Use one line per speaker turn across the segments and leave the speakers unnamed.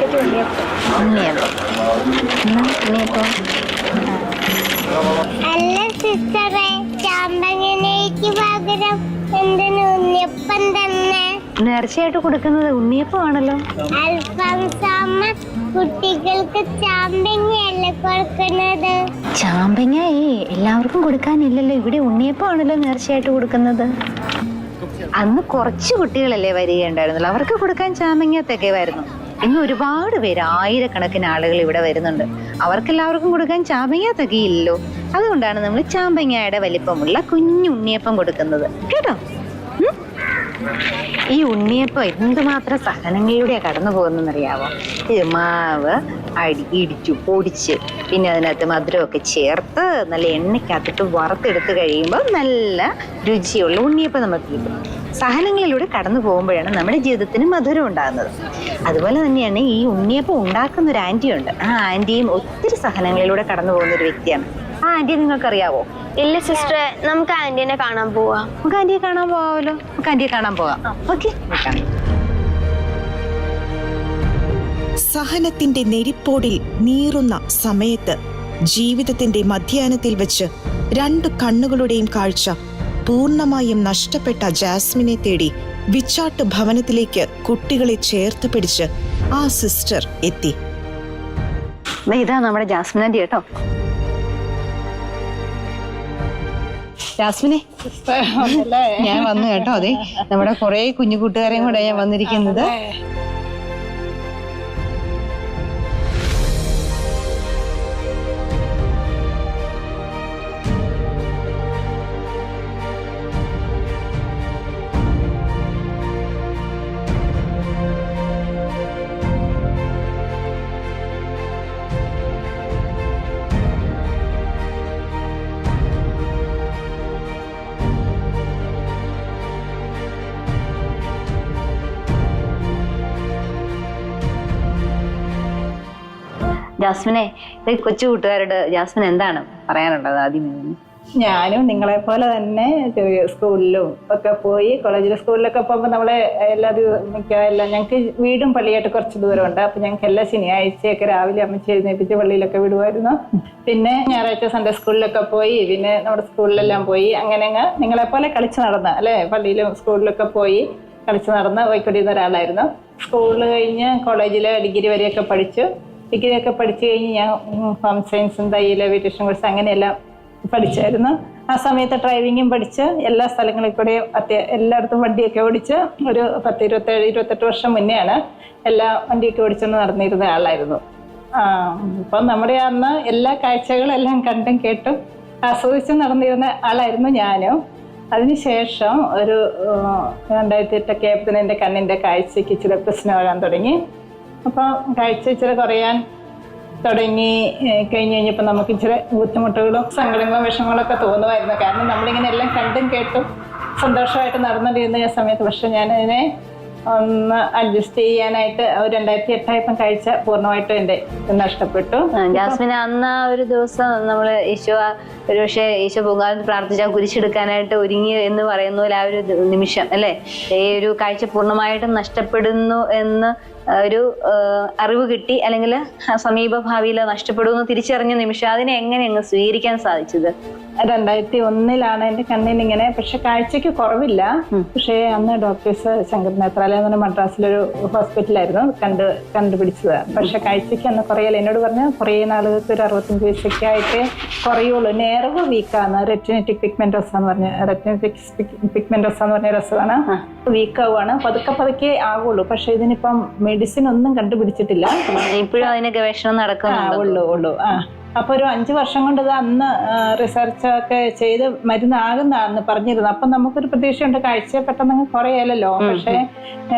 Packet ഉണ്ണിയപ്പം
ഉണ്ണിയപ്പം
അല്ല സിസ്റ്ററെ ചാമ്പങ്ങനേക്ക് പകരം എന്തിനു ഉണ്ണിയപ്പം തന്നെ
നേർച്ചയായിട്ട് കൊടുക്കുന്നത് ഉണ്ണിയപ്പമാണല്ലോ.
അൽഫോൻസാമ്മ കുട്ടികൾക്ക് ചാമ്പങ്ങയല്ലേ കൊടുക്കുന്നത്?
ചാമ്പങ്ങ എല്ലാവർക്കും കൊടുക്കാനില്ലല്ലോ. ഇവിടെ ഉണ്ണിയപ്പമാണല്ലോ നേർച്ചയായിട്ട് കൊടുക്കുന്നത്. അന്ന് കുറച്ച് കുട്ടികളല്ലേ വരികയുണ്ടായിരുന്നുള്ളൂ. അവർക്ക് കൊടുക്കാൻ ചാമ്പങ്ങ തികവായിരുന്നു ഇന്ന് ഒരുപാട് പേര് ആയിരക്കണക്കിന് ആളുകൾ ഇവിടെ വരുന്നുണ്ട്. അവർക്കെല്ലാവർക്കും കൊടുക്കാൻ ചാമ്പങ്ങ തികയില്ലല്ലോ അതുകൊണ്ടാണ് നമ്മൾ ചാമ്പങ്ങയുടെ വലിപ്പമുള്ള കുഞ്ഞു ഉണ്ണിയപ്പം കൊടുക്കുന്നത്. കേട്ടോ? ഈ ഉണ്ണിയപ്പം എന്തുമാത്രം സഹനങ്ങളിലൂടെ കടന്നു പോകുന്നതെന്നറിയാവോ? ഇത് മാവ് അടി ഇടിച്ചു പൊടിച്ച് പിന്നെ അതിനകത്ത് മധുരമൊക്കെ ചേർത്ത് നല്ല എണ്ണയ്ക്കകത്തിട്ട് വറുത്തെടുത്ത് കഴിയുമ്പോൾ നല്ല രുചിയുള്ള ഉണ്ണിയപ്പം നമുക്ക് കിട്ടും. സഹനങ്ങളിലൂടെ കടന്നു പോകുമ്പോഴാണ് നമ്മുടെ ജീവിതത്തിന് മധുരം ഉണ്ടാകുന്നത്. അതുപോലെ തന്നെയാണ് ഈ ഉണ്ണിയപ്പം ഉണ്ടാക്കുന്ന ഒരു ആന്റിയുണ്ട്. ആ ആന്റിയും ഒത്തിരി സഹനങ്ങളിലൂടെ കടന്നു പോകുന്ന ഒരു വ്യക്തിയാണ്. ആ ആന്റിയെ നിങ്ങൾക്കറിയാവോ?
ഇല്ല സിസ്റ്റർ നമുക്ക് ആന്റീനെ കാണാൻ പോവാം.
നമുക്ക് ആന്റിയെ കാണാൻ പോവാമല്ലോ. നമുക്ക് ആന്റിയെ കാണാൻ പോവാം. ഓക്കെ.
സഹനത്തിന്റെ നെരിപ്പോടിൽ നീറുന്ന സമയത്ത് ജീവിതത്തിന്റെ മധ്യാനത്തിൽ വെച്ച് രണ്ട് കണ്ണുകളുടെയും കാഴ്ച പൂർണമായും നഷ്ടപ്പെട്ട ജാസ്മിനെ തേടി വിച്ചാട്ട് ഭവനത്തിലേക്ക് കുട്ടികളെ ചേർത്ത് പിടിച്ച് ആ സിസ്റ്റർ എത്തി.
ഇതാ നമ്മുടെ ജാസ്മിൻ ആന്റി കേട്ടോ. ജാസ്മിനെ ഞാൻ വന്നു കേട്ടോ അതെ. നമ്മുടെ കുറെ കുഞ്ഞു കൂട്ടുകാരെയും കൂടെ ഞാൻ വന്നിരിക്കുന്നത്. ജാസ്മിനെ കൊച്ചു കൂട്ടുകാരോട് ജാസ്മിൻ എന്താണ് പറയാനുള്ളത് ആദ്യം?
ഞാനും നിങ്ങളെ പോലെ തന്നെ സ്കൂളിലും ഒക്കെ പോയി കോളേജിലെ സ്കൂളിലൊക്കെ പോകുമ്പോൾ നമ്മളെ എല്ലാ മിക്ക എല്ലാം ഞങ്ങൾക്ക് വീടും പള്ളിയായിട്ട് കുറച്ച് ദൂരമുണ്ട്. അപ്പം ഞങ്ങൾക്ക് എല്ലാ ശനിയാഴ്ചയൊക്കെ രാവിലെ അമ്മച്ചി എഴുന്നേപ്പിച്ച് പള്ളിയിലൊക്കെ വിടുമായിരുന്നു. പിന്നെ ഞായറാഴ്ച സൺഡേ സ്കൂളിലൊക്കെ പോയി പിന്നെ നമ്മുടെ സ്കൂളിലെല്ലാം പോയി. അങ്ങനെ അങ്ങ് നിങ്ങളെ പോലെ കളിച്ച് നടന്ന അല്ലേ? പള്ളിയിലും സ്കൂളിലൊക്കെ പോയി കളിച്ച് നടന്ന് പോയിക്കൊണ്ടിരുന്ന ഒരാളായിരുന്നു. സ്കൂൾ കഴിഞ്ഞ് കോളേജിൽ ഡിഗ്രി വരെയൊക്കെ പഠിച്ചു. ഡിഗ്രി ഒക്കെ പഠിച്ചു കഴിഞ്ഞ് ഞാൻ ഹോം സയൻസും തയ്യൽ ബ്യൂട്ടീഷ്യൻ കോഴ്സ് അങ്ങനെയെല്ലാം പഠിച്ചായിരുന്നു. ആ സമയത്ത് ഡ്രൈവിങ്ങും പഠിച്ച് എല്ലാ സ്ഥലങ്ങളിൽ കൂടെ അത്യ എല്ലായിടത്തും വണ്ടിയൊക്കെ ഓടിച്ച് ഒരു പത്ത് ഇരുപത്തേഴ് ഇരുപത്തെട്ട് വർഷം മുന്നെയാണ് എല്ലാ വണ്ടിയൊക്കെ ഓടിച്ചൊന്ന് നടന്നിരുന്ന ആളായിരുന്നു. ഇപ്പം നമ്മുടെ അന്ന് എല്ലാ കാഴ്ചകളെല്ലാം കണ്ടും കേട്ടും ആസ്വദിച്ചും നടന്നിരുന്ന ആളായിരുന്നു ഞാനും. അതിനുശേഷം ഒരു രണ്ടായിരത്തി എട്ടൊക്കെ ആയപ്പോൾ എന്റെ കണ്ണിന്റെ കാഴ്ചയ്ക്ക് ഇച്ചിരി പ്രശ്നമാകാൻ തുടങ്ങി. അപ്പം കാഴ്ച ഇച്ചിരി കുറയാൻ തുടങ്ങി കഴിഞ്ഞു കഴിഞ്ഞ് കഴിഞ്ഞപ്പോൾ നമുക്ക് ഇച്ചിരി ബുദ്ധിമുട്ടുകളും സങ്കടങ്ങളും വിഷമങ്ങളൊക്കെ തോന്നുമായിരുന്നു. കാരണം നമ്മളിങ്ങനെ എല്ലാം കണ്ടും കേട്ടും സന്തോഷമായിട്ട് നടന്നുകൊണ്ടിരുന്ന ആ സമയത്ത് പക്ഷെ ഞാൻ അതിനെ ഒന്ന് അഡ്ജസ്റ്റ് ചെയ്യാനായിട്ട് ഒരു രണ്ടായിരത്തി എട്ടായപ്പം കഴിച്ച പൂർണമായിട്ടും എന്റെ നഷ്ടപ്പെട്ടു.
ജാസ്മിൻ അന്ന് ഒരു ദിവസം നമ്മൾ ഈശോ ഒരുപക്ഷെ ഒരു പക്ഷേ ഈശോ പൊങ്കാലത്ത് പ്രാർത്ഥിച്ച കുരിശെടുക്കാനായിട്ട് ഒരുങ്ങി എന്ന് പറയുന്ന പോലെ ആ ഒരു നിമിഷം അല്ലെ? ഈ ഒരു കാഴ്ച പൂർണമായിട്ടും നഷ്ടപ്പെടുന്നു എന്ന് ഒരു അറിവ് കിട്ടി അല്ലെങ്കിൽ സമീപ ഭാവിയിൽ നഷ്ടപ്പെടുമെന്ന് തിരിച്ചറിഞ്ഞ നിമിഷം അതിനെ എങ്ങനെ അങ്ങ് സ്വീകരിക്കാൻ സാധിച്ചത്?
രണ്ടായിരത്തി ഒന്നിലാണ് എന്റെ കണ്ണിന് ഇങ്ങനെ പക്ഷെ കാഴ്ചക്ക് കുറവില്ല. പക്ഷേ അന്ന് ഡോക്ടേഴ്സ് ശങ്കർ നേത്രാലയ എന്ന് പറഞ്ഞ മദ്രാസിലൊരു ഹോസ്പിറ്റലായിരുന്നു കണ്ട് കണ്ടുപിടിച്ചത്. പക്ഷെ കാഴ്ചക്ക് അന്ന് കുറയല്ല. എന്നോട് പറഞ്ഞ കുറേ നാളുകൾക്ക് ഒരു അറുപത്തഞ്ച് വയസ്സൊക്കെ ആയിട്ട് കുറയുള്ളൂ. നേർവ് വീക്കാണ്. റെറ്റിനറ്റിക് പിഗ്മെന്റോസ എന്ന് പറഞ്ഞ റെറ്റിനറ്റിക് പിഗ്മെന്റോസ എന്ന് പറഞ്ഞ രസമാണ്. അസുഖമാണ് വീക്ക് ആവുകയാണ് പതുക്കെ പതുക്കെ ആകുള്ളൂ പക്ഷെ ഇതിനിപ്പം മെഡിസിൻ ഒന്നും കണ്ടുപിടിച്ചിട്ടില്ല.
ഇപ്പോഴും അതിന് ഗവേഷണം
നടക്കുന്നു
നടക്കുന്നുണ്ട്
ഉള്ളൂ ഉള്ളൂ. ആ. അപ്പൊ ഒരു അഞ്ച് വർഷം കൊണ്ട് ഇത് അന്ന് റിസർച്ച് ഒക്കെ ചെയ്ത് മരുന്നാകുന്നതാന്ന് പറഞ്ഞിരുന്നു. അപ്പൊ നമുക്കൊരു പ്രതീക്ഷയുണ്ട് കാഴ്ച പെട്ടെന്ന് കുറയല്ലോ പക്ഷെ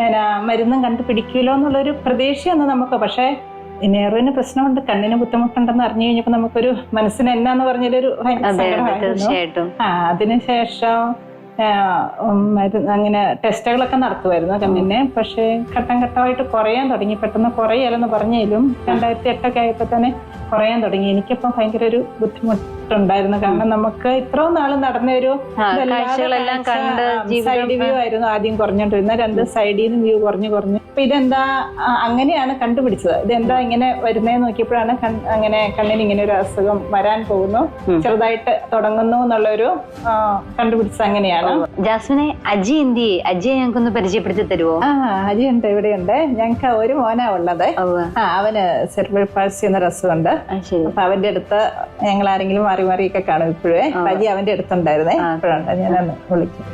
എന്നാ, മരുന്നും കണ്ടുപിടിക്കുമല്ലോ എന്നുള്ളൊരു പ്രതീക്ഷയൊന്നും നമുക്ക്. പക്ഷെ നെഹ്റുവിന് പ്രശ്നമുണ്ട് കണ്ണിന് ബുദ്ധിമുട്ടുണ്ടെന്ന് അറിഞ്ഞു കഴിഞ്ഞപ്പോ നമുക്കൊരു മനസ്സിന് എന്നാന്ന് പറഞ്ഞൊരു
തീർച്ചയായിട്ടും.
ആ അതിനുശേഷം അങ്ങനെ ടെസ്റ്റുകളൊക്കെ നടത്തുമായിരുന്നു കണ്ണിന് പക്ഷേ ഘട്ടം ഘട്ടമായിട്ട് കുറയാൻ തുടങ്ങി. പെട്ടെന്ന് കുറയല്ലെന്ന് പറഞ്ഞാലും രണ്ടായിരത്തി എട്ടൊക്കെ ആയപ്പോൾ തന്നെ കുറയാൻ തുടങ്ങി. എനിക്കിപ്പം ഭയങ്കര ഒരു ബുദ്ധിമുട്ടുണ്ടായിരുന്നു. കാരണം നമുക്ക് ഇത്രയും നാൾ നടന്ന ഒരു സൈഡ് വ്യൂ ആയിരുന്നു ആദ്യം കുറഞ്ഞോണ്ടിരുന്നത് രണ്ട് സൈഡിൽ നിന്ന് വ്യൂ കുറഞ്ഞു കുറഞ്ഞു. അപ്പൊ ഇതെന്താ അങ്ങനെയാണ് കണ്ടുപിടിച്ചത്. ഇതെന്താ ഇങ്ങനെ വരുന്നതെന്ന് നോക്കിയപ്പോഴാണ് അങ്ങനെ കണ്ണിന് ഇങ്ങനെ ഒരു അസുഖം വരാൻ പോകുന്നു. ചെറുതായിട്ട് തുടങ്ങുന്നു എന്നുള്ളൊരു കണ്ടുപിടിച്ചത് അങ്ങനെയാണ്.
ജാസ്മിനെ അജി എന്തിയെ അജിയെ ഞങ്ങൾക്കൊന്ന് പരിചയപ്പെടുത്തി തരുമോ
ആ ഉണ്ട് ഇവിടെയുണ്ട്. ഞങ്ങൾക്ക് ഒരു മോനാ ഉള്ളത്. അവന് സെർബിൾ പാൾസി എന്നൊരു അസുഖമുണ്ട്.
ആ, ശരി.
അപ്പൊ അവന്റെ അടുത്ത് ഞങ്ങൾ ആരെങ്കിലും മാറി മാറിയൊക്കെ കാണും ഇപ്പോഴേ. അജി അവന്റെ അടുത്തുണ്ടായിരുന്നേ. ഇപ്പോഴുണ്ട്. ഞാൻ വിളിക്കും.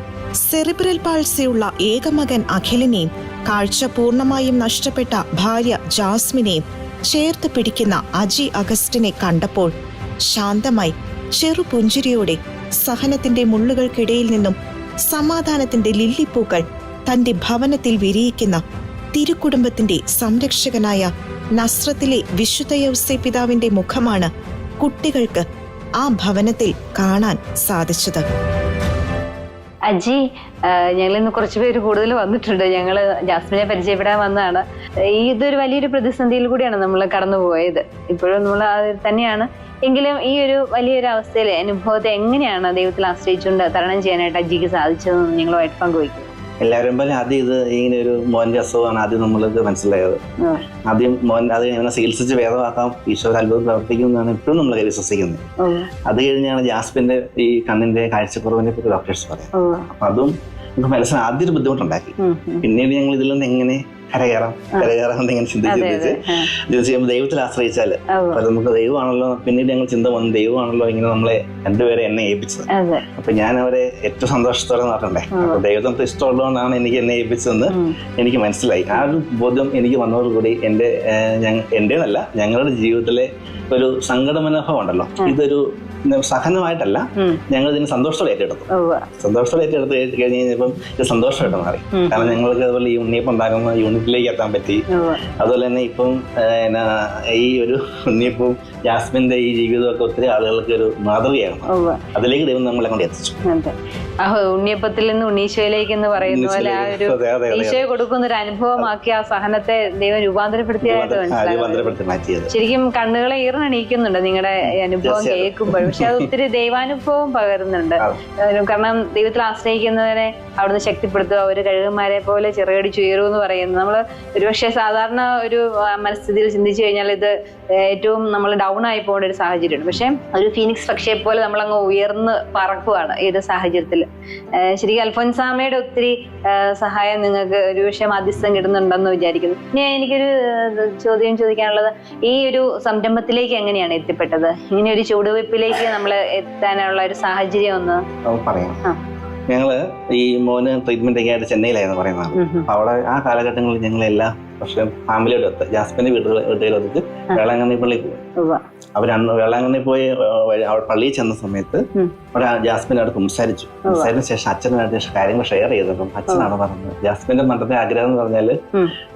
സെറിബ്രൽ പാൾസിയുള്ള ഏകമകൻ അഖിലിനെയും കാഴ്ച പൂർണമായും നഷ്ടപ്പെട്ട ഭാര്യ ജാസ്മിനെയും ചേർത്ത് പിടിക്കുന്ന അജി അഗസ്റ്റിനെ കണ്ടപ്പോൾ ശാന്തമായി ചെറുപുഞ്ചിരിയോടെ സഹനത്തിന്റെ മുള്ളുകൾക്കിടയിൽ നിന്നും സമാധാനത്തിന്റെ ലില്ലിപ്പൂക്കൾ തന്റെ ഭവനത്തിൽ വിരിയിക്കുന്ന തിരുക്കുടുംബത്തിന്റെ സംരക്ഷകനായ നസ്രത്തിലെ വിശുദ്ധ യൗസേ പിതാവിന്റെ മുഖമാണ് കുട്ടികൾക്ക് ആ ഭവനത്തിൽ കാണാൻ സാധിച്ചത്.
അജി ഞങ്ങൾ ഇന്ന് കുറച്ച് പേര് കൂടുതൽ വന്നിട്ടുണ്ട്. ഞങ്ങൾ ജാസ്മിനെ പരിചയപ്പെടാൻ വന്നതാണ്. ഇതൊരു വലിയൊരു പ്രതിസന്ധിയിൽ കൂടിയാണ് നമ്മൾ കടന്നുപോയത്. ഇപ്പോഴും നമ്മൾ തന്നെയാണ്. എങ്കിലും ഈ ഒരു വലിയൊരു അവസ്ഥയിലെ അനുഭവത്തെ എങ്ങനെയാണ് ദൈവത്തിൽ ആശ്രയിച്ചുകൊണ്ട് തരണം ചെയ്യാനായിട്ട് അജിക്ക് സാധിച്ചതെന്ന് ഞങ്ങളുമായിട്ട് പങ്കുവയ്ക്കും?
എല്ലാവരും പോലെ ആദ്യം ഇത് ഇങ്ങനെ ഒരു മോന്റെ അസുഖമാണ് ആദ്യം നമ്മൾക്ക് മനസ്സിലായത്. ആദ്യം മോൻ അത് ഇങ്ങനെ ചികിത്സിച്ച് ഭേദമാക്കാം ഈശ്വര അത്ഭുതം പ്രവർത്തിക്കും എന്നാണ് ഇപ്പോഴും നമ്മൾ വിശ്വസിക്കുന്നത്. അത് കഴിഞ്ഞാണ് ജാസ്പിന്റെ ഈ കണ്ണിന്റെ കാഴ്ചക്കുറവിനെ പറ്റി ഡോക്ടേഴ്സ് പറയാം. അപ്പൊ അതും നമുക്ക് മനസ്സിന് ആദ്യം ഒരു ബുദ്ധിമുട്ടുണ്ടാക്കി. പിന്നീട് ഞങ്ങൾ ഇതിൽ നിന്ന് എങ്ങനെ കരകയറാം കരകയറാം എന്ന് ഇങ്ങനെ ചിന്തിച്ച് ചിന്തിച്ച് ചെയ്യുമ്പോൾ ദൈവത്തിൽ ആശ്രയിച്ചാൽ. നമുക്ക് ദൈവമാണല്ലോ പിന്നീട് ഞങ്ങൾ ചിന്ത വന്നു ദൈവമാണല്ലോ ഇങ്ങനെ നമ്മളെ രണ്ടുപേരെ എന്നെ ഏൽപ്പിച്ചത്. അപ്പൊ ഞാൻ അവരെ ഏറ്റവും സന്തോഷത്തോടെ നടക്കണ്ടേ? അപ്പൊ ദൈവത്തെ ഇഷ്ടമുള്ളതുകൊണ്ടാണ് എനിക്ക് എന്നെ ഏൽപ്പിച്ചതെന്ന് എനിക്ക് മനസ്സിലായി. ആ ഒരു ബോധ്യം എനിക്ക് വന്നതോടുകൂടി എന്റെ എന്റെന്നല്ല ഞങ്ങളുടെ ജീവിതത്തിലെ ഒരു സങ്കട മനോഭാവം ഉണ്ടല്ലോ. ഇതൊരു സഹനമായിട്ടല്ല ഞങ്ങൾ ഇതിന് സന്തോഷത്തോടെ ഏറ്റെടുത്തു. സന്തോഷത്തോടെ ഏറ്റെടുത്ത് കഴിഞ്ഞ് കഴിഞ്ഞപ്പം ഇത് സന്തോഷമായിട്ട് മാറി. കാരണം ഞങ്ങൾക്ക് അതുപോലെ ഈ ഉണ്ണിയപ്പം ഉണ്ടാക്കുന്ന യൂണിറ്റിലേക്ക് എത്താൻ പറ്റി. അതുപോലെ തന്നെ ഇപ്പം എന്നാ, ഈ ഒരു ഉണ്ണിയപ്പവും ജാസ്മിന്റെ ഈ ജീവിതമൊക്കെ ഒത്തിരി ആളുകൾക്ക് ഒരു മാതൃകയാണ്. അതിലേക്ക് ദൈവം നമ്മളെ കൊണ്ട് എത്തിച്ചു.
ഉണ്ണിയപ്പത്തിൽ നിന്ന് ഉണ്ണീശോയിലേക്ക് എന്ന് പറയുന്ന പോലെ ആ ഒരു. ഈശോയെ കൊടുക്കുന്ന ഒരു അനുഭവമാക്കി ആ സഹനത്തെ ദൈവം രൂപാന്തരപ്പെടുത്തിയതായിട്ട് ശരിക്കും കണ്ണുകളെ ഈറനണിയിക്കുന്നുണ്ട് നിങ്ങളുടെ അനുഭവം
തീർച്ചയായും.
പക്ഷെ അത് ഒത്തിരി ദൈവാനുഭവം പകരുന്നുണ്ട്. കാരണം ദൈവത്തിൽ ആശ്രയിക്കുന്നവരെ അവിടുന്ന് ശക്തിപ്പെടുത്തുക ഒരു കഴുകന്മാരെ പോലെ ചിറകടിച്ചു ഉയരൂ എന്ന് പറയുന്നത് നമ്മൾ ഒരുപക്ഷെ സാധാരണ ഒരു മനസ്ഥിതിയിൽ ചിന്തിച്ചു കഴിഞ്ഞാൽ ഇത് ഏറ്റവും നമ്മൾ ഡൗൺ ആയി പോകേണ്ട ഒരു സാഹചര്യമാണ്. പക്ഷെ ഒരു ഫീനിക്സ് പക്ഷിയെ പോലെ നമ്മൾ അങ്ങ് ഉയർന്ന് പറക്കുവാണ് ഈ ഒരു സാഹചര്യത്തിൽ ശരിക്കും അൽഫോൻസാമയുടെ ഒത്തിരി സഹായം നിങ്ങൾക്ക് ഒരു ഒരുപക്ഷെ മധ്യസ്ഥം കിട്ടുന്നുണ്ടെന്ന് വിചാരിക്കുന്നു. ഇനി എനിക്കൊരു ചോദ്യം ചോദിക്കാനുള്ളത് ഈ ഒരു സംരംഭത്തിലേക്ക് എങ്ങനെയാണ് എത്തിപ്പെട്ടത്? ഇങ്ങനെ ഒരു ചുവടുവയ്പ്പിലേക്ക് നമ്മൾ എത്താനുള്ള ഒരു സാഹചര്യം ഒന്ന്
പറയാം. ഞങ്ങൾ ഈ മോന് ട്രീറ്റ്മെന്റ് ഒക്കെ ആയിട്ട് ചെന്നൈയിലായിരുന്നു പറയുന്നത്. അവിടെ ആ കാലഘട്ടങ്ങളിൽ ഞങ്ങൾ എല്ലാ ഫാമിലിയുടെ അടുത്ത് ഒത്ത് ജാസ്മിന്റെ വീട്ടിൽ വന്നിട്ട് വേളാങ്കണ്ണി പള്ളി പോയി. അവർ അന്ന് വേളാങ്കണ്ണി പോയി അവൾ പള്ളിയിൽ ചെന്ന സമയത്ത്. അവിടെ ജാസ്മിനോട് സംസാരിച്ചു. സംസാരിച്ച ശേഷം അച്ഛനായിട്ട് കാര്യങ്ങൾ ഷെയർ ചെയ്തപ്പം അച്ഛനാണ് പറഞ്ഞത് ജാസ്മിന്റെ മറ്റത്തെ ആഗ്രഹം എന്ന്
പറഞ്ഞാൽ.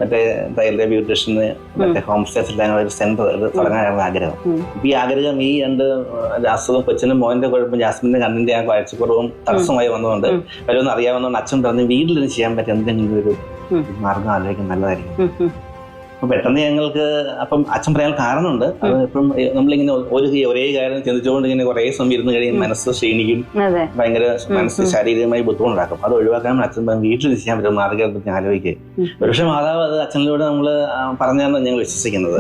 മറ്റേ തൈല ബ്യൂട്ടീഷ്യന് മറ്റേ ഹോം സ്റ്റേസിൽ ഒരു സെന്റർ തുടങ്ങാനായിരുന്നു ആഗ്രഹം. അപ്പൊ ഈ ആഗ്രഹം ഈ രണ്ട് അസുഖം കൊച്ചിനും മോന്റെ കുഴപ്പം ജാസ്മിന്റെ കണ്ണിന്റെ ആ കാഴ്ചക്കുറവും തടസ്സമായി വന്നതുകൊണ്ട് അവരൊന്നും അറിയാവുന്നതുകൊണ്ട് അച്ഛൻ പറഞ്ഞു വീട്ടിലിരുന്ന് ചെയ്യാൻ പറ്റിയ എന്തെങ്കിലും ഒരു. മാർഗം ആലോചിക്കാൻ നല്ലതായിരിക്കും. അപ്പൊ പെട്ടെന്ന് ഞങ്ങൾക്ക് അപ്പം അച്ഛൻ പറയാൻ കാരണമുണ്ട്. അത് ഇപ്പം നമ്മളിങ്ങനെ ഒരു ഒരേ കാര്യം ചിന്തിച്ചുകൊണ്ട് ഇങ്ങനെ കുറേ സമയം ഇരുന്ന് കഴിയും മനസ്സ് ക്ഷീണിക്കും. ഭയങ്കര മനസ്സ് ശാരീരികമായി ബുദ്ധിമുട്ടുണ്ടാക്കും. അത് ഒഴിവാക്കാൻ അച്ഛൻ വീട്ടിൽ ചെയ്യാൻ പറ്റുന്ന മാർഗത്തെ പറ്റി ആലോചിക്കുക
പക്ഷെ
ഒരുപക്ഷെ മാതാവ് അത് അച്ഛനിലൂടെ നമ്മൾ പറഞ്ഞാണ് ഞങ്ങൾ വിശ്വസിക്കുന്നത്.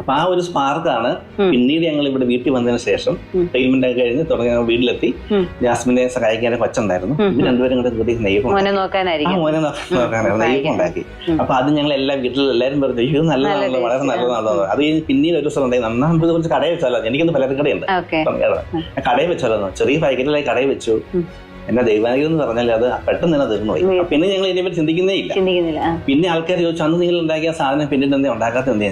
അപ്പൊ ആ ഒരു സ്പാർക്കാണ്. പിന്നീട് ഞങ്ങൾ ഇവിടെ വീട്ടിൽ വന്നതിന് ശേഷം. ട്രീറ്റ്മെന്റ് ഒക്കെ കഴിഞ്ഞ് തുടങ്ങി വീട്ടിലെത്തി. ജാസ്മിനെ സഹായിക്കാൻ കൊച്ചുണ്ടായിരുന്നു. രണ്ടുപേരും കൂടെ കൂടി നെയ്യപ്പം
മോനെ
നോക്കാനായിരുന്നു. നെയ്യപ്പം ഉണ്ടാക്കി. അപ്പൊ അത് ഞങ്ങൾ എല്ലാ വീട്ടിൽ എല്ലാവരും പറഞ്ഞു ഇത് നല്ലതാണല്ലോ വളരെ
നല്ലതാണ്
നല്ലതാണല്ലോ. അത് കഴിഞ്ഞ് പിന്നീട് ഒരു ദിവസം ഉണ്ടായി. നന്നാ നമുക്ക് കുറച്ച് കടയിൽ വെച്ചാലോ? എനിക്കൊന്ന് പലരും കടയുണ്ട്.
ഓക്കെ.
കടയിൽ വെച്ചാലോ ചെറിയ പാക്കറ്റിലായി കടയിൽ വെച്ചു.
എന്നെ
എന്റെ ദൈവാനുഗ്രഹം എന്ന് പറഞ്ഞാൽ അത് പെട്ടെന്ന് തന്നെ തീർന്നു പോയി പിന്നെ ഞങ്ങൾ ഇതിനെ പറ്റി ചിന്തിക്കുന്നേ ഇല്ല. പിന്നെ ആൾക്കാർ ചോദിച്ചു അന്ന് നിങ്ങൾ ഉണ്ടാക്കിയ സാധനം പിന്നീട് എന്താ ഉണ്ടാക്കാത്ത
എന്തേ.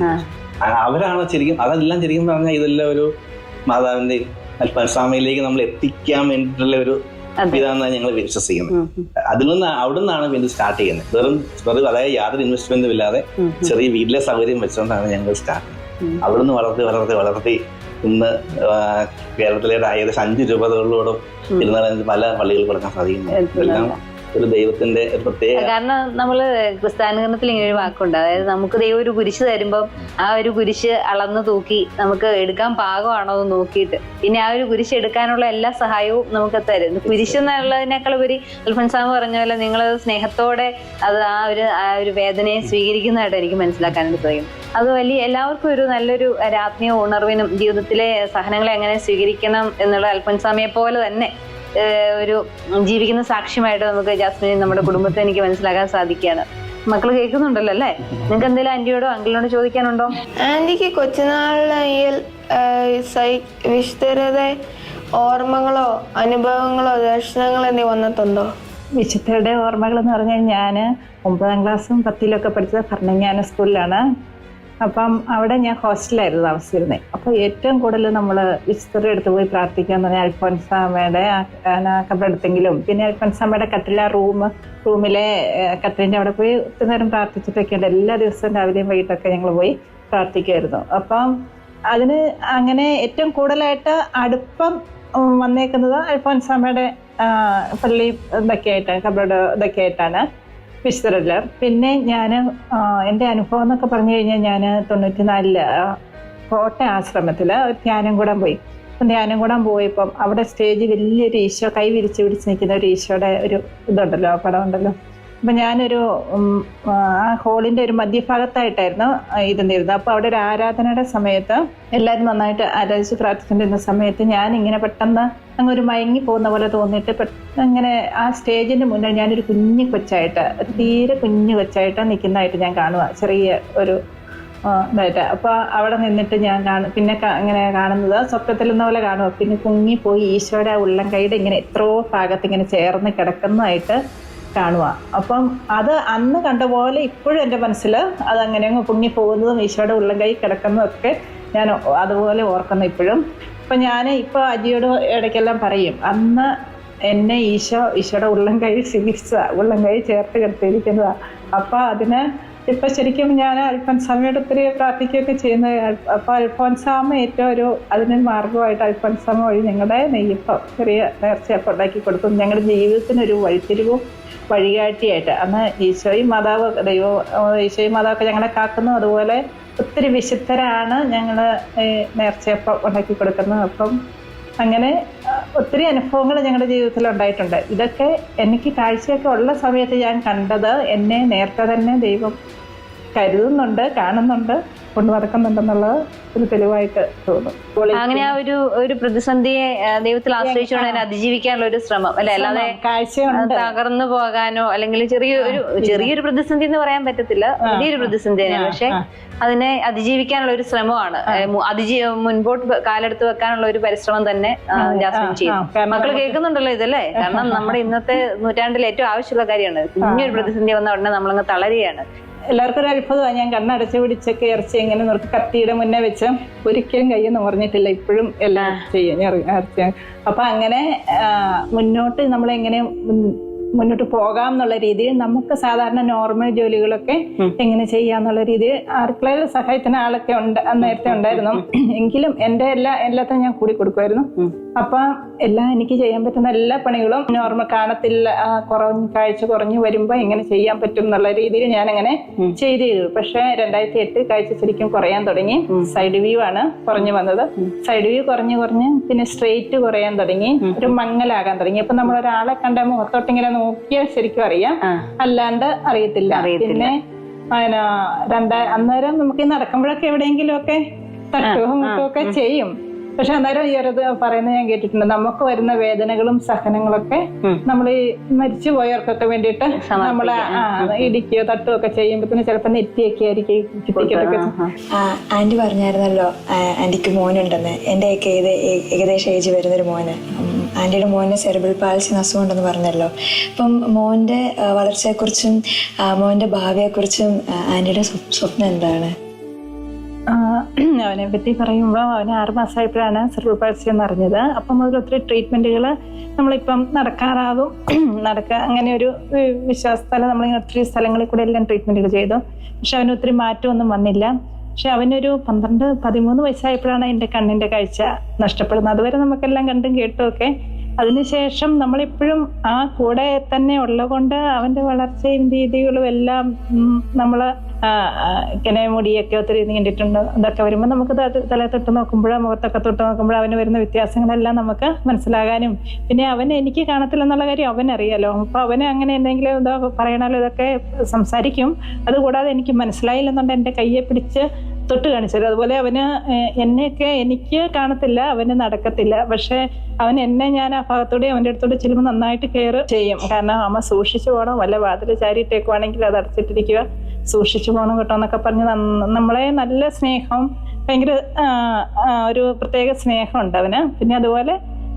അവരാണ് ശരിക്കും അതെല്ലാം ശരിക്കും പറഞ്ഞാൽ ഇതെല്ലാം ഒരു മാതാവിന്റെ അൽഫാമയിലേക്ക് നമ്മൾ എത്തിക്കാൻ വേണ്ടിയിട്ടുള്ള ഒരു. ഇതാണെന്നാണ് ഞങ്ങൾ വിശ്വസിക്കുന്നത്. അതിൽ നിന്ന് അവിടെ നിന്നാണ് പിന്നെ സ്റ്റാർട്ട് ചെയ്യുന്നത്. വെറും വെറും അതായത് യാതൊരു ഇൻവെസ്റ്റ്മെന്റും ഇല്ലാതെ. ചെറിയ വീട്ടിലെ സൗകര്യം വെച്ചുകൊണ്ടാണ് ഞങ്ങൾ സ്റ്റാർട്ട്
ചെയ്യുന്നത്.
അവിടെ നിന്ന് വളർത്തി വളർത്തി വളർത്തി ഇന്ന് കേരളത്തിലെ ഏകദേശം അഞ്ച് രൂപതകളിലൂടെ ഇരുന്നാൽ പല പള്ളികൾ കൊടുക്കാൻ സാധിക്കുന്നു. ഇതെല്ലാം ഒരു ദൈവത്തിന്റെ പ്രത്യേക
കാരണം നമ്മൾ ക്രിസ്ത്യാനികരണത്തിൽ ഇങ്ങനെ ഒരു വാക്കുണ്ട്. അതായത് നമുക്ക് ദൈവം ഒരു കുരിശ് തരുമ്പോൾ ആ ഒരു കുരിശ് അളന്ന് തൂക്കി നമുക്ക് എടുക്കാൻ പാകമാണോ എന്ന് നോക്കിയിട്ട് പിന്നെ ആ ഒരു കുരിശ് എടുക്കാനുള്ള എല്ലാ സഹായവും നമുക്ക് തരും. കുരിശ് എന്നുള്ളതിനേക്കാൾ ഉപരി അൽഫൻസാമ് പറഞ്ഞ പോലെ നിങ്ങൾ സ്നേഹത്തോടെ അത് ആ ഒരു ആ ഒരു വേദനയെ സ്വീകരിക്കുന്നതായിട്ട് എനിക്ക് മനസ്സിലാക്കാനായിട്ട് കഴിയും അത് വലിയ എല്ലാവർക്കും ഒരു നല്ലൊരു ആത്മീയ ഉണർവിനും ജീവിതത്തിലെ സഹനങ്ങളെ എങ്ങനെ സ്വീകരിക്കണം എന്നുള്ള അൽഫൻസാമിയെ പോലെ തന്നെ ഒരു ജീവിക്കുന്ന സാക്ഷ്യമായിട്ട് നമുക്ക് ജാസ്മിനെ നമ്മുടെ കുടുംബത്തെ എനിക്ക് മനസ്സിലാക്കാൻ സാധിക്കുകയാണ്. മക്കൾ കേൾക്കുന്നുണ്ടല്ലോ അല്ലേ? നിങ്ങൾക്ക് എന്തെങ്കിലും ആന്റിയോടോ അങ്കിളിനോട് ചോദിക്കാനുണ്ടോ?
ആന്റിക്ക് കൊച്ചുനാളിൽ വിശുദ്ധരുടെ ഓർമ്മകളോ അനുഭവങ്ങളോ ദർശനങ്ങളോ എന്നീ വന്നിട്ടുണ്ടോ?
വിശുദ്ധരുടെ ഓർമ്മകൾ എന്ന് പറഞ്ഞാൽ ഞാൻ ഒമ്പതാം ക്ലാസ്സും പത്തിലൊക്കെ പഠിച്ചത് ഭരണജ്ഞാന സ്കൂളിലാണ്. അപ്പം അവിടെ ഞാൻ ഹോസ്റ്റലായിരുന്നു താമസിച്ചിരുന്നത് അപ്പോൾ ഏറ്റവും കൂടുതൽ നമ്മൾ വിശുദ്ധരുടെ എടുത്ത് പോയി പ്രാർത്ഥിക്കാന്ന് പറഞ്ഞാൽ അൽഫോൻസാമയുടെ കബറെടുത്തെങ്കിലും. പിന്നെ അൽഫോൻസാമയുടെ കട്ടില റൂം റൂമിലെ കട്ടിലിന്റെ അവിടെ പോയി ഒത്തിരി നേരം പ്രാർത്ഥിച്ചിട്ടൊക്കെ ഉണ്ട് എല്ലാ ദിവസവും രാവിലെയും വൈകിട്ടൊക്കെ ഞങ്ങൾ പോയി പ്രാർത്ഥിക്കുമായിരുന്നു അപ്പം അതിന് അങ്ങനെ ഏറ്റവും കൂടുതലായിട്ട് അടുപ്പം വന്നേക്കുന്നത് അൽഫോൻസാമയുടെ പള്ളി ഇതൊക്കെ ആയിട്ട് കബറോട് ഇതൊക്കെ ആയിട്ടാണ് വിശുദ്ധരിൽ പിന്നെ ഞാൻ എന്റെ അനുഭവം എന്നൊക്കെ പറഞ്ഞു കഴിഞ്ഞാൽ ഞാൻ തൊണ്ണൂറ്റി നാലിൽ കോട്ട ആശ്രമത്തിൽ ധ്യാനം കൂടാൻ പോയി. അപ്പം ധ്യാനം കൂടാൻ പോയപ്പം അവിടെ സ്റ്റേജ് വലിയൊരു ഈശോ കൈ വിരിച്ച് പിടിച്ച് നിൽക്കുന്ന ഒരു ഈശോയുടെ ഒരു ഇതുണ്ടല്ലോ പടം ഉണ്ടല്ലോ. അപ്പം ഞാനൊരു ആ ഹോളിന്റെ ഒരു മധ്യഭാഗത്തായിട്ടായിരുന്നു ഇരുന്നിരുന്നത് അപ്പോൾ അവിടെ ഒരു ആരാധനയുടെ സമയത്ത് എല്ലാവരും നന്നായിട്ട് ആരാധിച്ച് പ്രാർത്ഥിച്ചുകൊണ്ടിരുന്ന സമയത്ത് ഞാൻ ഇങ്ങനെ പെട്ടെന്ന് അങ്ങ് ഒരു മയങ്ങി പോകുന്ന പോലെ തോന്നിയിട്ട് ഇങ്ങനെ ആ സ്റ്റേജിന്റെ മുന്നിൽ ഞാനൊരു കുഞ്ഞു കൊച്ചായിട്ട് തീരെ കുഞ്ഞു കൊച്ചായിട്ട് നിൽക്കുന്നതായിട്ട് ഞാൻ കാണുക ചെറിയ ഒരു ഇതായിട്ട്. അപ്പോൾ അവിടെ നിന്നിട്ട് ഞാൻ കാണും പിന്നെ അങ്ങനെ കാണുന്നത് സ്വപ്നത്തിൽ എന്ന പോലെ കാണുക പിന്നെ കുങ്ങിപ്പോയി ഈശോയുടെ ഉള്ളം കൈയുടെ ഇങ്ങനെ എത്രയോ ഭാഗത്ത് ഇങ്ങനെ ചേർന്ന് കിടക്കുന്നതായിട്ട് കാണുക. അപ്പം അത് അന്ന് കണ്ട പോലെ ഇപ്പോഴും എന്റെ മനസ്സിൽ അതങ്ങനെ അങ്ങ് പൊങ്ങി പോകുന്നതും ഈശോയുടെ ഉള്ളം കൈ കിടക്കുന്നതും ഒക്കെ ഞാൻ അതുപോലെ ഓർക്കുന്നു ഇപ്പോഴും. അപ്പം ഞാൻ ഇപ്പോൾ അജിയോട് ഇടയ്ക്കെല്ലാം പറയും അന്ന് എന്നെ ഈശോ ഈശോയുടെ ഉള്ളം കൈ സ്വീകരിച്ചതാണ് ഉള്ളം കൈ ചേർത്ത് കിടത്തിയിരിക്കുന്നതാണ് അപ്പം അതിന് ഇപ്പം ശരിക്കും ഞാൻ അൽഫോൻസാമയോട് ഒത്തിരി പ്രാർത്ഥിക്കുകയൊക്കെ ചെയ്യുന്ന. അപ്പോൾ അൽഫോൻസാമ ഏറ്റവും ഒരു അതിന് മാർഗമായിട്ട് അൽഫോൻസാമ വഴി ഞങ്ങളുടെ നെയ്യപ്പം ചെറിയ നേർച്ചയൊക്കെ ഉണ്ടാക്കി കൊടുക്കും. ഞങ്ങളുടെ ജീവിതത്തിനൊരു വഴിത്തിരിവും വഴികാട്ടിയായിട്ട്. അന്ന് ഈശോയും മാതാവ് ദൈവം ഈശോയും മാതാവൊക്കെ ഞങ്ങളെ കാക്കുന്നു. അതുപോലെ ഒത്തിരി വിശുദ്ധരാണ് ഞങ്ങൾ നേർച്ചയപ്പം ഉണ്ടാക്കി കൊടുക്കുന്നത്. അപ്പം അങ്ങനെ ഒത്തിരി അനുഭവങ്ങൾ ഞങ്ങളുടെ ജീവിതത്തിൽ ഉണ്ടായിട്ടുണ്ട്. ഇതൊക്കെ എനിക്ക് കാഴ്ചയൊക്കെ ഉള്ള സമയത്ത് ഞാൻ കണ്ടത് എന്നെ നേരത്തെ തന്നെ ദൈവം കരുതുന്നുണ്ട് കാണുന്നുണ്ട് കൊണ്ടു നടക്കുന്നുണ്ടെന്നുള്ളത് ഒരു തെളിവായിട്ട് തോന്നും.
അങ്ങനെ ആ ഒരു ഒരു പ്രതിസന്ധിയെ ദൈവത്തിൽ ആശ്രയിച്ചുകൊണ്ട് അതിനെ അതിജീവിക്കാനുള്ള ഒരു ശ്രമം അല്ലെ? അല്ലാതെ തകർന്നു പോകാനോ അല്ലെങ്കിൽ ചെറിയ ഒരു ചെറിയൊരു പ്രതിസന്ധി എന്ന് പറയാൻ പറ്റത്തില്ല. വലിയൊരു പ്രതിസന്ധി തന്നെയാണ്. പക്ഷെ അതിനെ അതിജീവിക്കാനുള്ള ഒരു ശ്രമമാണ്. അതിജീ മുൻപോട്ട് കാലെടുത്ത് വെക്കാനുള്ള ഒരു പരിശ്രമം തന്നെ ജാസ്മിൻ ചെയ്യും മക്കൾ കേൾക്കുന്നുണ്ടല്ലോ ഇതല്ലേ? കാരണം നമ്മുടെ ഇന്നത്തെ നൂറ്റാണ്ടിൽ ഏറ്റവും ആവശ്യമുള്ള കാര്യമാണ്. കുഞ്ഞൊരു പ്രതിസന്ധി വന്ന ഉടനെ നമ്മളങ്ങ് തളരുകയാണ്.
എല്ലാവർക്കും ഒരു അത്ഭുതമാണ് ഞാൻ കണ്ണടച്ച് പിടിച്ചൊക്കെ ഇറച്ചി ഇങ്ങനെ നിർത്തി കത്തിയുടെ മുന്നേ വെച്ച് ഒരിക്കലും കയ്യൊന്നും പറഞ്ഞിട്ടില്ല ഇപ്പോഴും എല്ലാം ചെയ്യും. ഇറച്ചി അപ്പൊ അങ്ങനെ മുന്നോട്ട് നമ്മളെങ്ങനെ മുന്നോട്ട് പോകാം എന്നുള്ള രീതിയിൽ നമുക്ക് സാധാരണ നോർമൽ ജോലികളൊക്കെ എങ്ങനെ ചെയ്യാന്നുള്ള രീതിയിൽ ആർക്കുള്ള സഹായത്തിന് ആളൊക്കെ ഉണ്ട് നേരത്തെ ഉണ്ടായിരുന്നു. എങ്കിലും എന്റെ എല്ലാ എല്ലാത്തിനും ഞാൻ കൂടി കൊടുക്കുമായിരുന്നു. അപ്പൊ എല്ലാം എനിക്ക് ചെയ്യാൻ പറ്റുന്ന എല്ലാ പണികളും നോർമൽ കാണത്തിൽ കുറഞ്ഞ് കാഴ്ച കുറഞ്ഞു വരുമ്പോ എങ്ങനെ ചെയ്യാൻ പറ്റും എന്നുള്ള രീതിയിൽ ഞാൻ അങ്ങനെ ചെയ്തു ചെയ്തു പക്ഷെ രണ്ടായിരത്തി എട്ട് കാഴ്ച ശരിക്കും കുറയാൻ തുടങ്ങി. സൈഡ് വ്യൂ ആണ് കുറഞ്ഞു വന്നത്. സൈഡ് വ്യൂ കുറഞ്ഞു കുറഞ്ഞ് പിന്നെ സ്ട്രെയിറ്റ് കുറയാൻ തുടങ്ങി. ഒരു മങ്ങലാകാൻ തുടങ്ങി. അപ്പൊ നമ്മൾ ഒരാളെ കണ്ട മുഖത്തോട്ട് ഇങ്ങനെ നോക്കിയാൽ ശരിക്കും അറിയാം. അല്ലാണ്ട് അറിയത്തില്ല. പിന്നെ രണ്ടാ അന്നേരം നമുക്ക് ഈ നടക്കുമ്പോഴൊക്കെ എവിടെയെങ്കിലും ഒക്കെ തട്ടുകയും മുട്ടുകയൊക്കെ ചെയ്യും. പക്ഷെ അന്നേരം ഈ ഒരു പറയുന്നത് ഞാൻ കേട്ടിട്ടുണ്ട്. നമുക്ക് വരുന്ന വേദനകളും സഹനങ്ങളൊക്കെ നമ്മൾ ഈ മരിച്ചു പോയവർക്കൊക്കെ വേണ്ടിയിട്ട് നമ്മളെ ഇടിക്കുകയോ തട്ടുകയോ ഒക്കെ ചെയ്യുമ്പോഴത്തേന് ചിലപ്പോൾ നെറ്റിയൊക്കെ ആയിരിക്കും
ആന്റി പറഞ്ഞായിരുന്നല്ലോ ആന്റിക്ക് മോനുണ്ടെന്ന്. എന്റെ ഒക്കെ ഏകദേശം ഏജ് വരുന്നൊരു മോന്. ആന്റിയുടെ മോന് സെറിബിൾ പാൾസി അസുഖം ഉണ്ടെന്ന് പറഞ്ഞല്ലോ. അപ്പം മോന്റെ വളർച്ചയെക്കുറിച്ചും മോന്റെ ഭാവിയെക്കുറിച്ചും ആന്റിയുടെ സ്വപ്നം എന്താണ്?
അവനെ പറ്റി പറയുമ്പോൾ അവന് ആറ് മാസമായപ്പോഴാണ് സെറിബിൾ പാൾസി എന്ന് അറിഞ്ഞത് അപ്പം മുതൽ ഒത്തിരി ട്രീറ്റ്മെന്റുകൾ നമ്മളിപ്പം നടക്കാറാകും. നടക്ക അങ്ങനെ ഒരു വിശ്വാസത്താൽ നമ്മൾ ഒത്തിരി സ്ഥലങ്ങളിൽ കൂടെ എല്ലാം ട്രീറ്റ്മെന്റുകൾ ചെയ്തു. പക്ഷെ അവന് ഒത്തിരി മാറ്റമൊന്നും വന്നില്ല. പക്ഷെ അവനൊരു പന്ത്രണ്ട് പതിമൂന്ന് വയസ്സായപ്പോഴാണ് എന്റെ കണ്ണിന്റെ കാഴ്ച നഷ്ടപ്പെടുന്നത്. അതുവരെ നമുക്കെല്ലാം കണ്ടും കേട്ടും ഒക്കെ. അതിനുശേഷം നമ്മളെപ്പോഴും ആ കൂടെ തന്നെ ഉള്ളതുകൊണ്ട് അവന്റെ വളർച്ചയും രീതികളും എല്ലാം നമ്മൾ ഇങ്ങനെ മുടിയൊക്കെ ഒത്തിരി നീണ്ടിട്ടുണ്ട്. അതൊക്കെ വരുമ്പോൾ നമുക്ക് തല തൊട്ട് നോക്കുമ്പോഴോ മുഖത്തൊക്കെ തൊട്ട് നോക്കുമ്പോഴോ അവന് വരുന്ന വ്യത്യാസങ്ങളെല്ലാം നമുക്ക് മനസ്സിലാകാനും. പിന്നെ അവൻ എനിക്ക് കാണത്തില്ല എന്നുള്ള കാര്യം അവൻ അറിയാലോ അപ്പോൾ അവന് അങ്ങനെ എന്തെങ്കിലും ഇതോ പറയണാലോ ഇതൊക്കെ സംസാരിക്കും. അതുകൂടാതെ എനിക്ക് മനസ്സിലായില്ലെന്നുണ്ട് എന്റെ കയ്യെ പിടിച്ച് തൊട്ട് കാണിച്ചത് അതുപോലെ അവന് എന്നെയൊക്കെ എനിക്ക് കാണത്തില്ല അവന് നടക്കത്തില്ല. പക്ഷെ അവൻ എന്നെ ഞാൻ ആ ഭാഗത്തോടെ അവന്റെ അടുത്തോടെ ചെല്ലുമ്പോൾ നന്നായിട്ട് കെയർ ചെയ്യും. കാരണം അമ്മ സൂക്ഷിച്ചു പോകണം വല്ല വാതിൽ ചാരിയിട്ടേക്കുവാണെങ്കിൽ അത് അടച്ചിട്ടിരിക്കുക. സൂക്ഷിച്ചു പോകണം കേട്ടോ എന്നൊക്കെ പറഞ്ഞ് നമ്മളെ നല്ല സ്നേഹം ഭയങ്കര ഒരു പ്രത്യേക സ്നേഹമുണ്ട് അവന്. പിന്നെ അതുപോലെ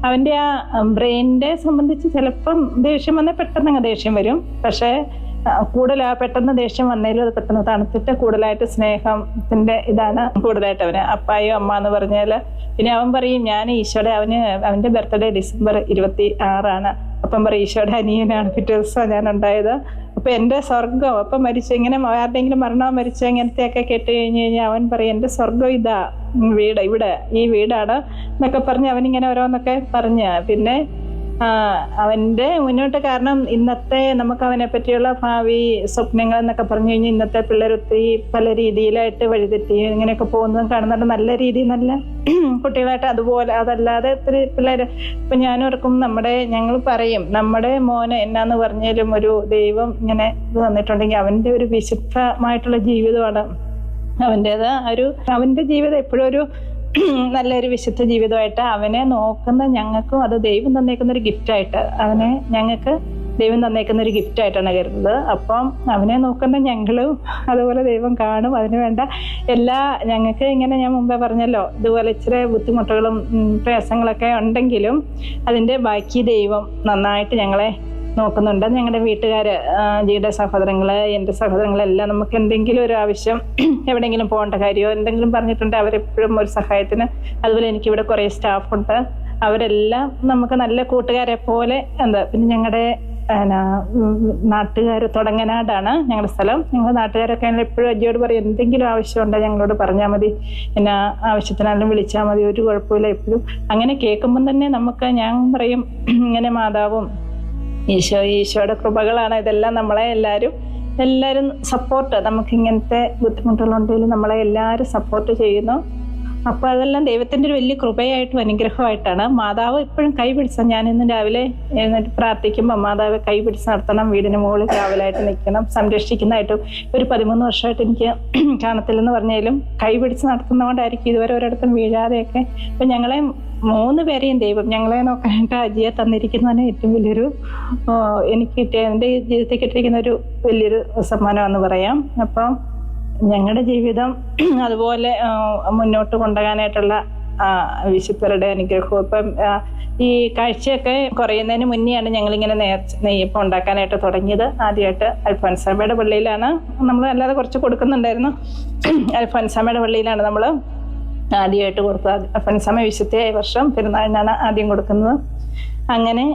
അവന്റെ ആ ബ്രെയിനിനെ സംബന്ധിച്ച് ചിലപ്പം ദേഷ്യം വന്നാൽ പെട്ടെന്ന് അങ്ങ് ദേഷ്യം വരും. പക്ഷേ കൂടുതൽ പെട്ടെന്ന് ദേഷ്യം വന്നതിലും അത് പെട്ടെന്ന് തണുത്തിട്ട് കൂടുതലായിട്ട് സ്നേഹത്തിന്റെ ഇതാണ് കൂടുതലായിട്ട് അവന്. അപ്പായോ അമ്മ എന്ന് പറഞ്ഞാൽ പിന്നെ അവൻ പറയും ഞാൻ ഈശോയുടെ അവന് അവന്റെ ബർത്ത്ഡേ ഡിസംബർ ഇരുപത്തി ആറാണ്. അപ്പം പറയും ഈശോയുടെ അനിയനാണ്. പിറ്റേ ദിവസം ഞാൻ ഉണ്ടായത്. അപ്പൊ എന്റെ സ്വർഗം അപ്പൊ മരിച്ചു ഇങ്ങനെ ആരുടെങ്കിലും മരണമോ മരിച്ചോ ഇങ്ങനത്തെയൊക്കെ കേട്ട് കഴിഞ്ഞ് കഴിഞ്ഞാൽ അവൻ പറയും എന്റെ സ്വർഗം ഇതാ വീട് ഇവിടെ ഈ വീടാണ് എന്നൊക്കെ പറഞ്ഞ് അവനിങ്ങനെ ഓരോന്നൊക്കെ പറഞ്ഞ. പിന്നെ അവന്റെ മുന്നോട്ട് കാരണം ഇന്നത്തെ നമുക്ക് അവനെ പറ്റിയുള്ള ഭാവി സ്വപ്നങ്ങൾ എന്നൊക്കെ പറഞ്ഞു കഴിഞ്ഞാൽ ഇന്നത്തെ പിള്ളേർ ഒത്തിരി പല രീതിയിലായിട്ട് വഴിതെറ്റി ഇങ്ങനെയൊക്കെ പോകുന്നതും കാണുന്നുണ്ട്. നല്ല രീതി നല്ല കുട്ടികളായിട്ട് അതുപോലെ അതല്ലാതെ ഒത്തിരി പിള്ളേർ ഇപ്പൊ ഞാനോർക്കും നമ്മുടെ ഞങ്ങൾ പറയും നമ്മുടെ മോന് എന്നാന്ന് പറഞ്ഞാലും ഒരു ദൈവം ഇങ്ങനെ ഇത് തന്നിട്ടുണ്ടെങ്കിൽ അവന്റെ ഒരു വിശുദ്ധമായിട്ടുള്ള ജീവിതമാണ് അവന്റെത് ഒരു അവന്റെ ജീവിതം എപ്പോഴും ഒരു നല്ലൊരു വിശുദ്ധ ജീവിതമായിട്ട് അവനെ നോക്കുന്ന ഞങ്ങൾക്കും അത് ദൈവം തന്നേക്കുന്ന ഒരു ഗിഫ്റ്റായിട്ട് അവനെ ഞങ്ങൾക്ക് ദൈവം തന്നേക്കുന്ന ഒരു ഗിഫ്റ്റ് ആയിട്ടാണ് കരുതുന്നത്. അപ്പം അവനെ നോക്കുന്ന ഞങ്ങളും അതുപോലെ ദൈവം കാണും. അതിന് വേണ്ട എല്ലാ ഞങ്ങൾക്ക് ഇങ്ങനെ ഞാൻ മുമ്പേ പറഞ്ഞല്ലോ ഇതുപോലെ ഇച്ചിരി ബുദ്ധിമുട്ടുകളും പ്രയാസങ്ങളൊക്കെ ഉണ്ടെങ്കിലും അതിന്റെ ബാക്കി ദൈവം നന്നായിട്ട് ഞങ്ങളെ നോക്കുന്നുണ്ട്. ഞങ്ങളുടെ വീട്ടുകാർ ജിയുടെ സഹോദരങ്ങൾ എന്റെ സഹോദരങ്ങളെല്ലാം നമുക്ക് എന്തെങ്കിലും ഒരു ആവശ്യം എവിടെയെങ്കിലും പോകേണ്ട കാര്യമോ എന്തെങ്കിലും പറഞ്ഞിട്ടുണ്ട് അവരെപ്പോഴും ഒരു സഹായത്തിന്. അതുപോലെ എനിക്കിവിടെ കുറേ സ്റ്റാഫുണ്ട്. അവരെല്ലാം നമുക്ക് നല്ല കൂട്ടുകാരെ പോലെ എന്താ പിന്നെ ഞങ്ങളുടെ നാട്ടുകാർ തുടങ്ങനാടാണ് ഞങ്ങളുടെ സ്ഥലം. ഞങ്ങൾ നാട്ടുകാരൊക്കെ എപ്പോഴും അജിയോട് പറയും എന്തെങ്കിലും ആവശ്യമുണ്ടോ ഞങ്ങളോട് പറഞ്ഞാൽ മതി. എന്നാ ആവശ്യത്തിനാലും വിളിച്ചാൽ മതി. ഒരു കുഴപ്പമില്ല എപ്പോഴും. അങ്ങനെ കേൾക്കുമ്പം തന്നെ നമുക്ക് ഞാൻ പറയും ഇങ്ങനെ മാതാവും ഈശോ ഈശോയുടെ കൃപകളാണ് ഇതെല്ലാം നമ്മളെ എല്ലാവരും എല്ലാവരും സപ്പോർട്ട് നമുക്ക് ഇങ്ങനത്തെ ബുദ്ധിമുട്ടുകളുണ്ടെങ്കിലും നമ്മളെ എല്ലാവരും സപ്പോർട്ട് ചെയ്യുന്നു. അപ്പോൾ അതെല്ലാം ദൈവത്തിന്റെ ഒരു വലിയ കൃപയായിട്ടും അനുഗ്രഹമായിട്ടാണ്. മാതാവ് എപ്പോഴും കൈ പിടിച്ച ഞാൻ ഇന്ന് രാവിലെ എഴുന്നേറ്റ് പ്രാർത്ഥിക്കുമ്പോൾ മാതാവ് കൈ പിടിച്ച് നടത്തണം വീടിന് മുകളിൽ രാവിലായിട്ട് നിൽക്കണം സംരക്ഷിക്കുന്നതായിട്ടും ഒരു പതിമൂന്ന് വർഷമായിട്ട് എനിക്ക് കാണത്തില്ലെന്ന് പറഞ്ഞാലും കൈ പിടിച്ച് നടത്തുന്നതുകൊണ്ടായിരിക്കും ഇതുവരെ ഒരിടത്തും വീഴാതെയൊക്കെ. അപ്പം ഞങ്ങളെ മൂന്ന് പേരെയും ദൈവം ഞങ്ങളെ നോക്കാനായിട്ട് അജിയെ തന്നിരിക്കുന്നതാണ് ഏറ്റവും വലിയൊരു എനിക്ക് കിട്ടിയ എന്റെ ജീവിതത്തിൽ കിട്ടിയിരിക്കുന്ന ഒരു വലിയൊരു സമ്മാനമെന്ന് പറയാം. അപ്പം ഞങ്ങളുടെ ജീവിതം അതുപോലെ മുന്നോട്ട് കൊണ്ടുപോകാനായിട്ടുള്ള വിശുദ്ധരുടെ അനുഗ്രഹവും. ഇപ്പം ഈ കാഴ്ചയൊക്കെ കുറയുന്നതിന് മുന്നെയാണ് ഞങ്ങളിങ്ങനെ നേർച്ച നെയ്യപ്പം ഉണ്ടാക്കാനായിട്ട് തുടങ്ങിയത്. ആദ്യമായിട്ട് അൽഫോൻസാമയുടെ പള്ളിയിലാണ് നമ്മൾ അല്ലാതെ കുറച്ച് കൊടുക്കുന്നുണ്ടായിരുന്നു. അൽഫോൻസാമയുടെ പള്ളിയിലാണ് നമ്മൾ ആദ്യമായിട്ട് കൊടുത്തത്. അൽഫോൻസാമ വിശുദ്ധയായ വർഷം പെരുന്നാളിനാണ് ആദ്യം കൊടുക്കുന്നത്. അങ്ങനെ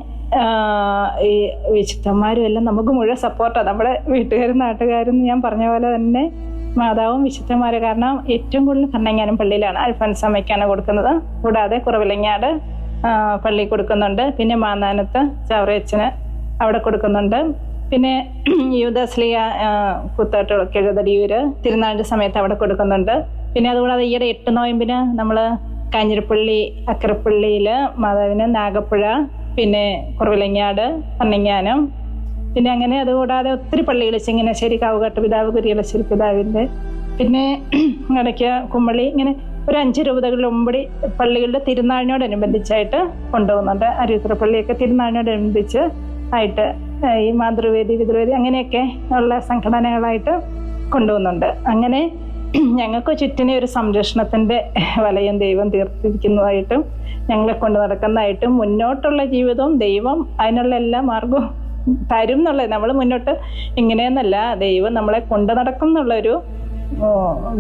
ഈ വിശുദ്ധന്മാരും എല്ലാം നമുക്ക് മുഴുവൻ സപ്പോർട്ടാണ് നമ്മുടെ വീട്ടുകാരും നാട്ടുകാരും ഞാൻ പറഞ്ഞ പോലെ തന്നെ മാതാവും വിശുദ്ധന്മാരും. കാരണം ഏറ്റവും കൂടുതൽ ഭരണങ്ങാനം പള്ളിയിലാണ് അൽഫൻസ് അൽഫൻസമ്മയ്ക്കാണ് കൊടുക്കുന്നത്. കൂടാതെ കുറവിലങ്ങാട് പള്ളി കൊടുക്കുന്നുണ്ട്. പിന്നെ മാന്നാനത്ത് ചവറയച്ചന് അവിടെ കൊടുക്കുന്നുണ്ട്. പിന്നെ യൂദാസ്ലിയ കുത്തോട്ട് കിഴതടിയൂര് തിരുനാളിന്റെ സമയത്ത് അവിടെ കൊടുക്കുന്നുണ്ട്. പിന്നെ അതുകൂടാതെ ഈയിടെ എട്ട് നോയമ്പിന് നമ്മൾ കാഞ്ഞിരപ്പള്ളി അക്കരപ്പള്ളിയിൽ മാതാവിന് നാഗപ്പുഴ പിന്നെ കുറവിലങ്ങാട് പന്നിങ്ങാനം പിന്നെ അങ്ങനെ അതുകൂടാതെ ഒത്തിരി പള്ളികൾ ചിങ്ങനശ്ശേരി കാവുകാട്ട് പിതാവ് കുരിയലശ്ശേരി പിതാവിന്റെ. പിന്നെ ഇടയ്ക്ക് കുമ്മളി ഇങ്ങനെ ഒരു അഞ്ച് രൂപതകളിൽ ഒമ്പടി പള്ളികളുടെ തിരുനാളിനോടനുബന്ധിച്ചായിട്ട് കൊണ്ടുപോകുന്നുണ്ട്. അരുത്ര പള്ളിയൊക്കെ തിരുനാളിനോടനുബന്ധിച്ച് ആയിട്ട് ഈ മാതൃവേദി പിതൃവേദി അങ്ങനെയൊക്കെ ഉള്ള സംഘടനകളായിട്ട് കൊണ്ടുപോകുന്നുണ്ട്. അങ്ങനെ ഞങ്ങൾക്ക് ചുറ്റിനെ ഒരു സംരക്ഷണത്തിന്റെ വലയം ദൈവം തീർത്തിരിക്കുന്നതായിട്ടും ഞങ്ങളെ കൊണ്ട് നടക്കുന്നതായിട്ടും മുന്നോട്ടുള്ള ജീവിതവും ദൈവം അതിനുള്ള എല്ലാ മാർഗവും തരും എന്നുള്ളത്. നമ്മൾ മുന്നോട്ട് ഇങ്ങനെയെന്നല്ല ദൈവം നമ്മളെ കൊണ്ടു നടക്കും എന്നുള്ളൊരു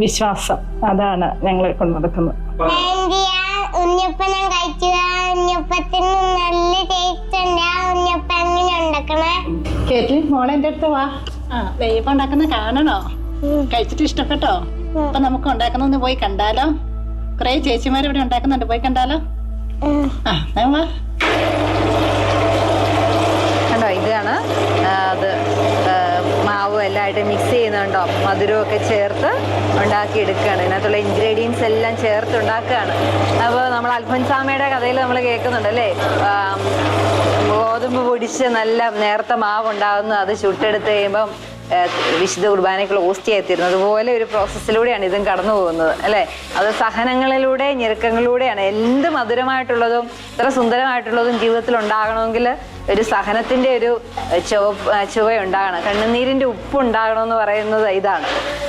വിശ്വാസം അതാണ് ഞങ്ങളെ കൊണ്ട് നടക്കുന്നത്.
ആന്റി ആ ഉണ്ണിയപ്പം ഞാൻ കഴിച്ചു ആ ഉണ്ണിയപ്പത്തിന് നല്ല ടേസ്റ്റ് ഉണ്ട്. ആ ഉണ്ണിയപ്പം എങ്ങനെ ഉണ്ടാക്കണേ?
കേട്ടി മോളെ എന്റെ അടുത്ത് വാ. ആ ദൈവം ഉണ്ടാക്കുന്ന കാണണോ? കഴിച്ചിട്ട് ഇഷ്ടപ്പെട്ടോ? അപ്പൊ നമുക്ക് ഉണ്ടാക്കുന്നൊന്ന് പോയി കണ്ടാലോ. കുറെ ചേച്ചിമാർ ഇവിടെ ഉണ്ടാക്കുന്നുണ്ട്. പോയി കണ്ടാലോ? ആ വാ.
കണ്ടോ ഇതാണ് ആ, അത് മാവ് മാവും എല്ലാം ആയിട്ട് മിക്സ് ചെയ്യുന്നുണ്ടോ? മധുരവും ഒക്കെ ചേർത്ത് ഉണ്ടാക്കി എടുക്കുകയാണ് ഇതിനകത്തുള്ള ഇൻഗ്രീഡിയൻസ് എല്ലാം ചേർത്ത് ഉണ്ടാക്കുകയാണ്. അപ്പോൾ നമ്മൾ അൽഫൻസാമയുടെ കഥയിൽ നമ്മൾ കേൾക്കുന്നുണ്ട് അല്ലേ? ഗോതമ്പ് പൊടിച്ച് നല്ല നേർത്ത മാവ് ഉണ്ടാകുന്നു അത് ചുട്ടെടുത്ത് കഴിയുമ്പം വിശുദ്ധ കുർബാനയ്ക്കുള്ള ഓസ്റ്റിയായി തീരുന്നത് അതുപോലെ ഒരു പ്രോസസ്സിലൂടെയാണ് ഇതും കടന്നു പോകുന്നത് അല്ലേ? അത് സഹനങ്ങളിലൂടെ ഞെരുക്കങ്ങളിലൂടെയാണ് എന്ത് മധുരമായിട്ടുള്ളതും ഇത്ര സുന്ദരമായിട്ടുള്ളതും ജീവിതത്തിൽ ഉണ്ടാകണമെങ്കിൽ ഒരു സഹനത്തിന്റെ ഒരു ചുവ ചുവ ഉണ്ടാകണം കണ്ണുനീരിന്റെ ഉപ്പ് ഉണ്ടാകണമെന്ന് പറയുന്നത് ഇതാണ്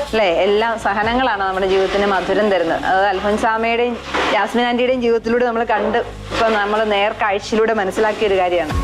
അല്ലേ? എല്ലാം സഹനങ്ങളാണ് നമ്മുടെ ജീവിതത്തിന് മധുരം തരുന്നത്. അത് അൽഫൻസാമയുടെയും ജാസ്മിൻ ആന്റിയുടെയും ജീവിതത്തിലൂടെ നമ്മൾ കണ്ട് ഇപ്പം നമ്മൾ നേർക്കാഴ്ചയിലൂടെ മനസ്സിലാക്കിയ ഒരു കാര്യമാണ്.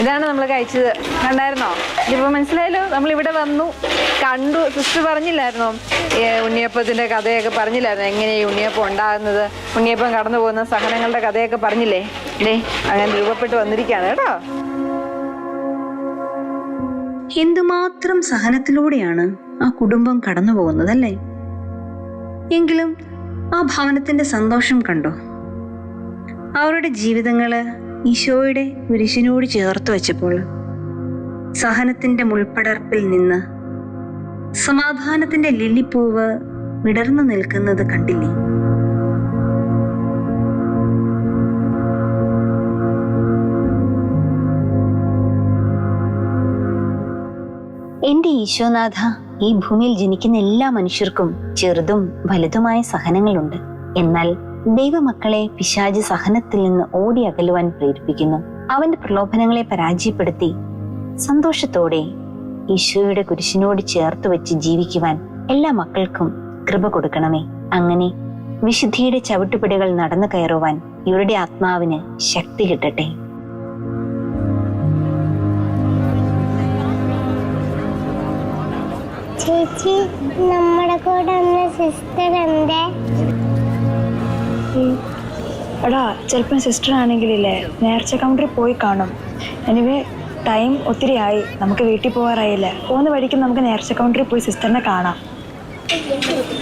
ഇതാണ് നമ്മൾ കഴിച്ചത്. കണ്ടായിരുന്നോ? ഇതിപ്പോ മനസ്സിലായല്ലോ? നമ്മൾ ഇവിടെ വന്നു കണ്ടു. സിസ്റ്റർ പറഞ്ഞില്ലായിരുന്നോ? ഉണ്ണിയപ്പത്തിന്റെ കഥയൊക്കെ പറഞ്ഞില്ലായിരുന്നോ? ഈ ഉണ്ണിയപ്പം ഉണ്ടാകുന്നത്? ഉണ്ണിയപ്പം കടന്നു പോകുന്ന സഹനങ്ങളുടെ കഥയൊക്കെ പറഞ്ഞില്ലേ? ഡേ അങ്ങനെ രൂപപ്പെട്ട് വന്നിരിക്കുകയാണ് കേട്ടോ. എന്തുമാത്രം സഹനത്തിലൂടെയാണ് ആ കുടുംബം കടന്നു പോകുന്നത് അല്ലേ എങ്കിലും ആ ഭവനത്തിന്റെ സന്തോഷം കണ്ടോ? അവരുടെ ജീവിതങ്ങൾ ഈശോയുടെ കുരിശിനോട് ചേർത്ത് വെച്ചപ്പോൾ സഹനത്തിന്റെ മുൾപ്പടർപ്പിൽ നിന്ന് സമാധാനത്തിന്റെ ലില്ലിപ്പൂവ് വിടർന്നു നിൽക്കുന്നത് കണ്ടില്ലേ? എന്റെ ഈശോനാഥ ഈ ഭൂമിയിൽ ജനിക്കുന്ന എല്ലാ മനുഷ്യർക്കും ചെറുതും വലുതുമായ സഹനങ്ങളുണ്ട്. എന്നാൽ ദൈവമക്കളെ പിശാജ് സഹനത്തിൽ നിന്ന് ഓടി അകലുവാൻ പ്രേരിപ്പിക്കുന്നു. അവന്റെ പ്രലോഭനങ്ങളെ പരാജയപ്പെടുത്തി സന്തോഷത്തോടെ ഈശോയുടെ കുരിശിനോട് ചേർത്ത് വെച്ച് ജീവിക്കുവാൻ എല്ലാ മക്കൾക്കും കൃപ കൊടുക്കണമേ. അങ്ങനെ വിശുദ്ധിയുടെ ചവിട്ടുപടികൾ നടന്നു കയറുവാൻ ഇവരുടെ ആത്മാവിന് ശക്തി കിട്ടട്ടെ.
ചേച്ചി നമ്മുടെ കൂടെ സിസ്റ്റർ എന്തേ?
എടാ ചിലപ്പം സിസ്റ്റർ ആണെങ്കിലില്ലേ നേർച്ച കൗണ്ടറിൽ പോയി കാണും. എനിവേ ടൈം ഒത്തിരി ആയി. നമുക്ക് വീട്ടിൽ പോകാറായില്ലേ പോകുന്ന വഴിക്ക് നമുക്ക് നേർച്ച കൗണ്ടറിൽ പോയി സിസ്റ്ററിനെ കാണാം.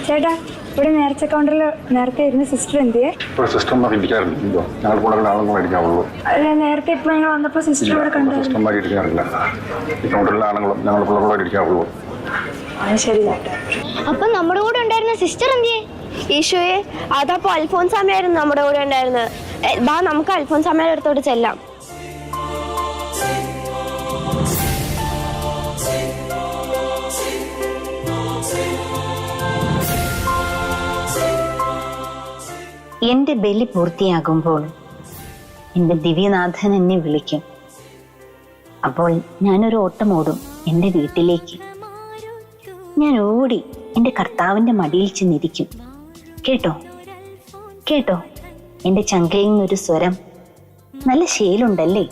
ചേട്ടാ ഇവിടെ നേർച്ച കൗണ്ടറിൽ നേരത്തെ ഇരുന്ന സിസ്റ്റർ എന്തിയെ?
സിസ്റ്റർമാർ ഇരിക്കാറില്ലല്ലോ ഞങ്ങൾ കൂടെ ആളുകൾ ഇരിക്കാവുള്ളൂ.
അല്ല നേരത്തെ ഇപ്പൊ ഞങ്ങൾ വന്നപ്പോൾ സിസ്റ്റർ ഇവിടെ കണ്ടു
സിസ്റ്റർമാർ ഇരിക്കാറില്ല. ഈ കൗണ്ടറിലെ ആളുകളും ഞങ്ങൾ പിള്ളേരോട് ഇരിക്കാവുള്ളൂ.
അത് ശരി ചേട്ടാ.
അപ്പൊ നമ്മുടെ കൂടെ ഉണ്ടായിരുന്ന സിസ്റ്റർ എന്തിയെ? ഈശോയെ അതപ്പോ അൽഫോൻസാമയായിരുന്നു നമ്മുടെ കൂടെ ഉണ്ടായിരുന്നത്. ബാ നമുക്ക് അൽഫോൻസാമയുടെ അടുത്തോട്ട് ചെല്ലാം.
എന്റെ ബലി പൂർത്തിയാകുമ്പോൾ എന്റെ ദിവ്യനാഥൻ എന്നെ വിളിക്കും. അപ്പോൾ ഞാനൊരു ഓട്ടം ഓടും എന്റെ വീട്ടിലേക്ക്. ഞാൻ ഓടി എന്റെ കർത്താവിന്റെ മടിയിൽ ചെന്നിരിക്കും. കേട്ടോ? കേട്ടോ? എന്റെ ചങ്കയിൽ നിന്നൊരു സ്വരം. നല്ല ശീലുണ്ടല്ലേ